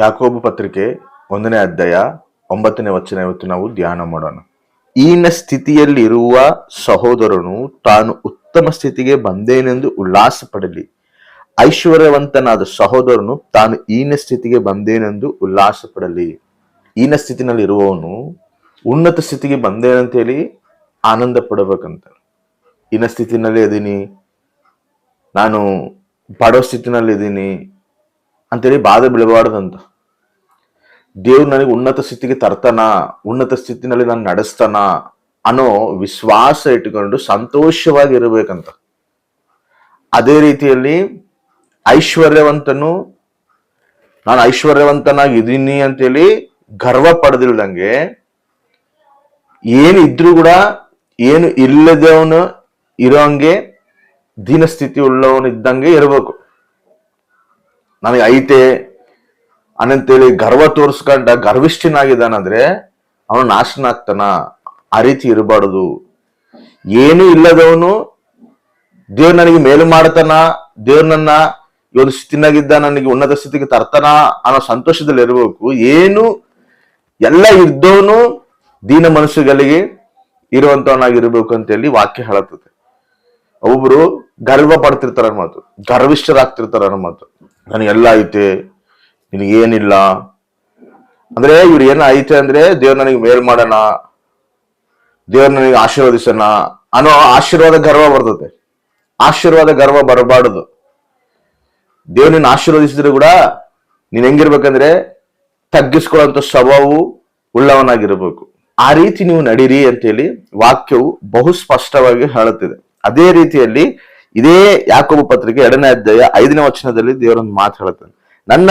ಯಾಕೋಬು ಪತ್ರಿಕೆ ಒಂದನೇ ಅಧ್ಯಾಯ ಒಂಬತ್ತನೇ ವಚನ ಇವತ್ತು ನಾವು ಧ್ಯಾನ ಮಾಡೋಣ. ಈನ ಸ್ಥಿತಿಯಲ್ಲಿ ಇರುವ ಸಹೋದರನು ತಾನು ಉತ್ತಮ ಸ್ಥಿತಿಗೆ ಬಂದೇನೆಂದು ಉಲ್ಲಾಸ ಪಡಲಿ. ಐಶ್ವರ್ಯವಂತನಾದ ಸಹೋದರನು ತಾನು ಈನ ಸ್ಥಿತಿಗೆ ಬಂದೇನೆಂದು ಉಲ್ಲಾಸ ಪಡಲಿ. ಈನ ಸ್ಥಿತಿನಲ್ಲಿ ಇರುವವನು ಉನ್ನತ ಸ್ಥಿತಿಗೆ ಬಂದೇನಂತೇಳಿ ಆನಂದ ಪಡಬೇಕಂತ. ಈನ ಸ್ಥಿತಿನಲ್ಲಿ ಇದೀನಿ ನಾನು ಬಡವ ಸ್ಥಿತಿನಲ್ಲಿ ಇದ್ದೀನಿ ಅಂತೇಳಿ ಬಾಧೆ ಬೀಳಬಾರ್ದಂತ. ದೇವ್ರು ನನಗೆ ಉನ್ನತ ಸ್ಥಿತಿಗೆ ತರ್ತಾನ, ಉನ್ನತ ಸ್ಥಿತಿನಲ್ಲಿ ನಾನು ನಡೆಸ್ತಾನ ಅನ್ನೋ ವಿಶ್ವಾಸ ಇಟ್ಟುಕೊಂಡು ಸಂತೋಷವಾಗಿ ಇರಬೇಕಂತ. ಅದೇ ರೀತಿಯಲ್ಲಿ ಐಶ್ವರ್ಯವಂತನು, ನಾನು ಐಶ್ವರ್ಯವಂತನಾಗಿದ್ದೀನಿ ಅಂತೇಳಿ ಗರ್ವ ಪಡೆದಿಲ್ದಂಗೆ ಏನು ಇದ್ರೂ ಕೂಡ ಏನು ಇಲ್ಲದವನು ಇರೋಂಗೆ ದೀನಸ್ಥಿತಿ ಉಳ್ಳವನು ಇದ್ದಂಗೆ ಇರಬೇಕು. ನನಗೆ ಐತೆ. ಅನಂತೇಳಿ ಗರ್ವ ತೋರಿಸ್ಕೊಂಡ ಗರ್ವಿಷ್ಠನಾಗಿದ್ದಾನಂದ್ರೆ ಅವನು ನಾಶನ ಆಗ್ತಾನ ಆ ರೀತಿ ಇರಬಾರ್ದು. ಏನು ಇಲ್ಲದವನು ದೇವ್ರು ನನಗೆ ಮೇಲು ಮಾಡ್ತಾನ. ದೇವ್ರು ನನ್ನ ಒಂದು ಸ್ಥಿತಿನಾಗಿದ್ದ ನನಗೆ ಉನ್ನತ ಸ್ಥಿತಿಗೆ ತರ್ತಾನ ಅನ್ನೋ ಸಂತೋಷದಲ್ಲಿ ಇರಬೇಕು. ಏನು ಎಲ್ಲ ಇದ್ದವನು ದೀನ ಮನಸ್ಸುಗಳಿಗೆ ಇರುವಂತವನಾಗಿರ್ಬೇಕು ಅಂತೇಳಿ ವಾಕ್ಯ ಹೇಳುತ್ತದೆ. ಒಬ್ಬರು ಗರ್ವ ಪಡ್ತಿರ್ತಾರ ಮಾತು, ಗರ್ವಿಷ್ಠರಾಗ್ತಿರ್ತಾರ ಮಾತು. ನನಗೆಲ್ಲ ಐತೆ ನಿನಗೇನಿಲ್ಲ. ಅಂದ್ರೆ ಇವ್ರು ಏನ ಐತೆ ಅಂದ್ರೆ ದೇವ್ರ ನನಗೆ ಮೇಲ್ ಮಾಡೋಣ, ದೇವ್ರು ನನಗೆ ಆಶೀರ್ವದಿಸೋಣ ಅನ್ನೋ ಆಶೀರ್ವಾದ ಗರ್ವ ಬರ್ತದೆ. ಆಶೀರ್ವಾದ ಗರ್ವ ಬರಬಾರದು. ದೇವ್ರು ನಿನ್ನ ಆಶೀರ್ವದಿಸಿದ್ರು ಕೂಡ ನೀನ್ ಹೆಂಗಿರ್ಬೇಕಂದ್ರೆ ತಗ್ಗಿಸ್ಕೊಳ್ಳುವಂತ ಸ್ವಭಾವವು ಉಳ್ಳವನಾಗಿರ್ಬೇಕು. ಆ ರೀತಿ ನೀವು ನಡೀರಿ ಅಂತೇಳಿ ವಾಕ್ಯವು ಬಹು ಸ್ಪಷ್ಟವಾಗಿ ಹೇಳುತ್ತಿದೆ. ಅದೇ ರೀತಿಯಲ್ಲಿ ಇದೇ ಯಾಕೋಬ ಪತ್ರಿಕೆ ಎರಡನೇ ಅಧ್ಯಾಯ ಐದನೇ ವಚನದಲ್ಲಿ ದೇವರೊಂದು ಮಾತು ಹೇಳುತ್ತಾನೆ. ನನ್ನ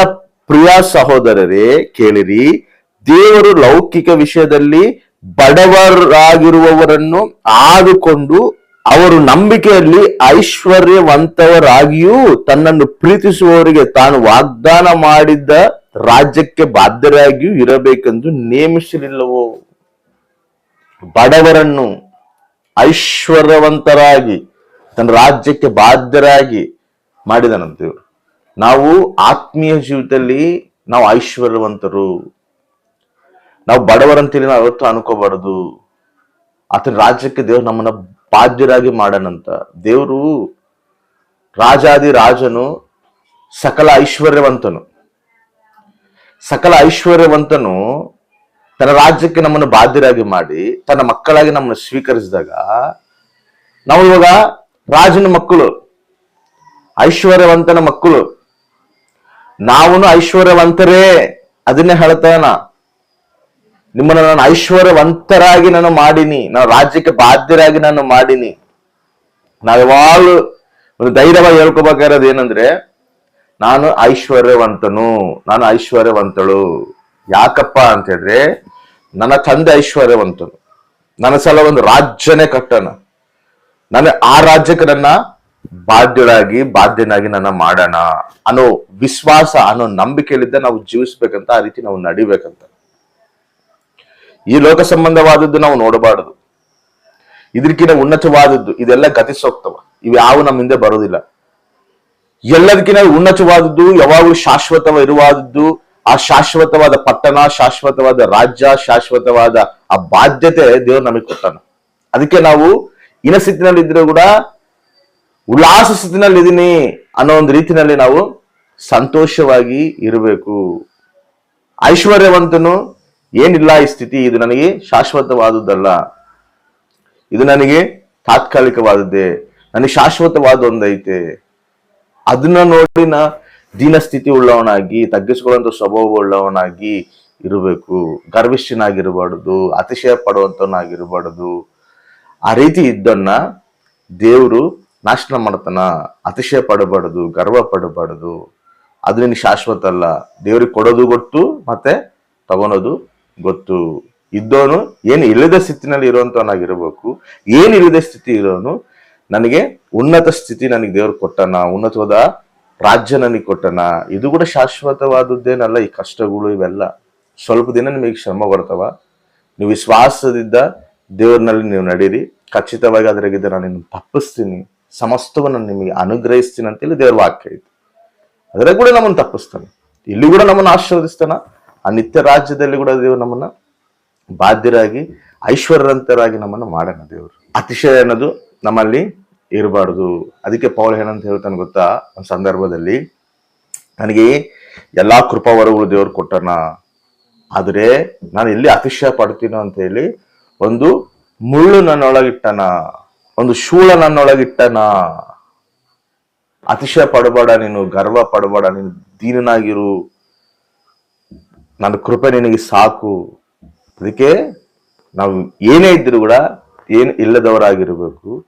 ಪ್ರಿಯ ಸಹೋದರರೇ, ಕೇಳಿರಿ, ದೇವರು ಲೌಕಿಕ ವಿಷಯದಲ್ಲಿ ಬಡವರಾಗಿರುವವರನ್ನು ಆದುಕೊಂಡು ಅವರು ನಂಬಿಕೆಯಲ್ಲಿ ಐಶ್ವರ್ಯವಂತವರಾಗಿಯೂ ತನ್ನನ್ನು ಪ್ರೀತಿಸುವವರಿಗೆ ತಾನು ವಾಗ್ದಾನ ಮಾಡಿದ್ದ ರಾಜ್ಯಕ್ಕೆ ಬಾಧ್ಯರಾಗಿಯೂ ಇರಬೇಕೆಂದು ನೇಮಿಸಲಿಲ್ಲವೋ? ಬಡವರನ್ನು ಐಶ್ವರ್ಯವಂತರಾಗಿ ತನ್ನ ರಾಜ್ಯಕ್ಕೆ ಬಾಧ್ಯರಾಗಿ ಮಾಡಿದನಂತ ದೇವ್ರು ನಾವು ಆತ್ಮೀಯ ಜೀವಿತದಲ್ಲಿ ನಾವು ಐಶ್ವರ್ಯವಂತರು. ನಾವು ಬಡವರಂತೇಳಿ ನಾವು ಯಾವತ್ತೂ ಅನ್ಕೋಬಾರದು. ಆತನ ರಾಜ್ಯಕ್ಕೆ ದೇವ್ರು ನಮ್ಮನ್ನ ಬಾಧ್ಯರಾಗಿ ಮಾಡನಂತ. ದೇವರು ರಾಜಾದಿ ರಾಜನು, ಸಕಲ ಐಶ್ವರ್ಯವಂತನು. ಸಕಲ ಐಶ್ವರ್ಯವಂತನು ತನ್ನ ರಾಜ್ಯಕ್ಕೆ ನಮ್ಮನ್ನು ಬಾಧ್ಯರಾಗಿ ಮಾಡಿ, ತನ್ನ ಮಕ್ಕಳಾಗಿ ನಮ್ಮನ್ನು ಸ್ವೀಕರಿಸಿದಾಗ, ನಾವು ಇವಾಗ ರಾಜನ ಮಕ್ಕಳು, ಐಶ್ವರ್ಯವಂತನ ಮಕ್ಕಳು. ನಾವು ಐಶ್ವರ್ಯವಂತರೇ, ಅದನ್ನೇ ಹೇಳ್ತಾನ ನಿಮ್ಮನ್ನ ನಾನು ಐಶ್ವರ್ಯವಂತರಾಗಿ ನಾನು ಮಾಡೀನಿ, ನಾನು ರಾಜ್ಯಕ್ಕೆ ಬಾಧ್ಯರಾಗಿ ನಾನು ಮಾಡೀನಿ. ನಾವ್ ಯಾವಾಗಲೂ ಒಂದು ಧೈರ್ಯವಾಗಿ ಹೇಳ್ಕೋಬೇಕಾಗಿರೋದು ಏನಂದ್ರೆ, ನಾನು ಐಶ್ವರ್ಯವಂತನು, ನಾನು ಐಶ್ವರ್ಯವಂತಳು. ಯಾಕಪ್ಪ ಅಂತ ಹೇಳಿದ್ರೆ, ನನ್ನ ತಂದೆ ಐಶ್ವರ್ಯವಂತನು. ನನ್ನ ಸಲ ಒಂದು ರಾಜ್ಯನೇ ಕಟ್ಟಣ. ನನ್ನ ಆ ರಾಜ್ಯಕರನ್ನ ಬಾಧ್ಯರಾಗಿ, ಬಾಧ್ಯನಾಗಿ ನನ್ನ ಮಾಡೋಣ ಅನ್ನೋ ವಿಶ್ವಾಸ ಅನ್ನೋ ನಂಬಿಕೆಯಲ್ಲಿದ್ದ ನಾವು ಜೀವಿಸ್ಬೇಕಂತ ಆ ರೀತಿ ನಾವು ನಡಿಬೇಕಂತ. ಈ ಲೋಕ ಸಂಬಂಧವಾದದ್ದು ನಾವು ನೋಡಬಾರದು. ಇದಕ್ಕಿಂತ ಉನ್ನತವಾದದ್ದು, ಇದೆಲ್ಲ ಗತಿಸೋಗ್ತವ ಇವು ಯಾವ ನಮ್ಮ ಹಿಂದೆ ಬರೋದಿಲ್ಲ. ಎಲ್ಲದಕ್ಕಿಂತ ಉನ್ನತವಾದದ್ದು, ಯಾವಾಗಲೂ ಶಾಶ್ವತವ ಇರುವಾದದ್ದು, ಆ ಶಾಶ್ವತವಾದ ಪಟ್ಟಣ, ಶಾಶ್ವತವಾದ ರಾಜ್ಯ, ಶಾಶ್ವತವಾದ ಆ ಬಾಧ್ಯತೆ ದೇವ್ರು ನಮಗೆ ಕೊಟ್ಟಾನ. ಅದಕ್ಕೆ ನಾವು ಇನ ಸ್ಥಿತಿನಲ್ಲಿ ಇದ್ರೂ ಕೂಡ, ಉಲ್ಲಾಸ ಸ್ಥಿತಿನಲ್ಲಿ ಇದೀನಿ ಅನ್ನೋ ಒಂದು ರೀತಿನಲ್ಲಿ ನಾವು ಸಂತೋಷವಾಗಿ ಇರಬೇಕು. ಐಶ್ವರ್ಯವಂತನು ಏನಿಲ್ಲ ಈ ಸ್ಥಿತಿ, ಇದು ನನಗೆ ಶಾಶ್ವತವಾದುದಲ್ಲ ಇದು ನನಗೆ ತಾತ್ಕಾಲಿಕವಾದದ್ದೇ, ನನಗೆ ಶಾಶ್ವತವಾದ ಒಂದೈತೆ ಅದನ್ನ ನೋಡಿ ನಾ ದೀನಸ್ಥಿತಿ ಉಳ್ಳವನಾಗಿ, ತಗ್ಗಿಸ್ಕೊಳ್ಳುವಂಥ ಸ್ವಭಾವ ಉಳ್ಳವನಾಗಿ ಇರಬೇಕು. ಗರ್ವಿಷ್ಠನಾಗಿರಬಾರ್ದು, ಅತಿಶಯ ಪಡುವಂತವನಾಗಿರಬಾರ್ದು ಆ ರೀತಿ ಇದ್ದನ್ನ ದೇವರು ನಾಶನ ಮಾಡ್ತಾನ, ಅತಿಶಯ ಪಡಬಾರ್ದು, ಗರ್ವ ಪಡಬಾರ್ದು. ಅದು ಶಾಶ್ವತ ಅಲ್ಲ. ದೇವ್ರಿಗೆ ಕೊಡೋದು ಗೊತ್ತು, ಮತ್ತೆ ತಗೊಳೋದು ಗೊತ್ತು. ಇದ್ದೋನು ಏನು ಇಲ್ಲದ ಸ್ಥಿತಿನಲ್ಲಿ ಇರುವಂತವನಾಗಿರ್ಬೇಕು, ಏನು ಇಲ್ಲದ ಸ್ಥಿತಿ ಇರೋನು ನನಗೆ ಉನ್ನತ ಸ್ಥಿತಿ ನನಗೆ ದೇವ್ರು ಕೊಟ್ಟನ, ಉನ್ನತವಾದ ರಾಜ್ಯ ನನಗೆ ಕೊಟ್ಟನ. ಇದು ಕೂಡ ಶಾಶ್ವತವಾದದ್ದೇನಲ್ಲ, ಈ ಕಷ್ಟಗಳು ಇವೆಲ್ಲ. ಸ್ವಲ್ಪ ದಿನ ನಿಮಗೆ ಶ್ರಮ ಬರ್ತಾವ ನೀವು ವಿಶ್ವಾಸದಿಂದ ದೇವ್ರನಲ್ಲಿ ನೀವು ನಡೀರಿ. ಖಚಿತವಾಗಿ ಅದರಾಗಿದ್ದ ನಾನು ನಿನ್ನ ತಪ್ಪಿಸ್ತೀನಿ. ಸಮಸ್ತವನ್ನು ನಿಮಗೆ ಅನುಗ್ರಹಿಸ್ತೀನಿ ಅಂತೇಳಿ ದೇವ್ರ ವಾಕ್ಯ ಐತಿ. ಅದರಾಗ ಕೂಡ ನಮ್ಮನ್ನು ತಪ್ಪಿಸ್ತಾನೆ. ಇಲ್ಲಿ ಕೂಡ ನಮ್ಮನ್ನು ಆಶೀರ್ವದಿಸ್ತಾನ. ಆ ನಿತ್ಯ ರಾಜ್ಯದಲ್ಲಿ ಕೂಡ ದೇವರು ನಮ್ಮನ್ನ ಬಾಧ್ಯರಾಗಿ, ಐಶ್ವರ್ಯವಂತರಾಗಿ ನಮ್ಮನ್ನು ಮಾಡೋಣ ದೇವರು. ಅತಿಶಯ ಅನ್ನೋದು ನಮ್ಮಲ್ಲಿ ಇರಬಾರ್ದು. ಅದಕ್ಕೆ ಪೌಲ್ ಏನಂತ ಹೇಳ್ತಾನೆ ಗೊತ್ತಾ? ಒಂದು ಸಂದರ್ಭದಲ್ಲಿ ನನಗೆ ಎಲ್ಲಾ ಕೃಪಾವರಗಳು ದೇವರು ಕೊಟ್ಟನ ಆದರೆ ನಾನು ಎಲ್ಲಿ ಅತಿಶಯ ಪಡ್ತೀನೋ ಅಂತ ಹೇಳಿ ಒಂದು ಮುಳ್ಳು ನನ್ನೊಳಗಿಟ್ಟನ? ಒಂದು ಶೂಳ ನನ್ನೊಳಗಿಟ್ಟನ? ಅತಿಶಯ ಪಡಬೇಡ ನೀನು, ಗರ್ವ ಪಡಬೇಡ, ನೀನು ದೀನನಾಗಿರು. ನನ್ನ ಕೃಪೆ ನಿನಗೆ ಸಾಕು. ಅದಕ್ಕೆ ನಾವು ಏನೇ ಇದ್ದರೂ ಕೂಡ, ಏನು ಇಲ್ಲದವರಾಗಿರಬೇಕು.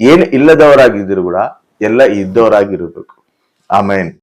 ಏನು ಇಲ್ಲದವರಾಗಿದ್ದರೂ ಕೂಡ, ಎಲ್ಲ ಇದ್ದವರಾಗಿರಬೇಕು. ಆಮೇನ್.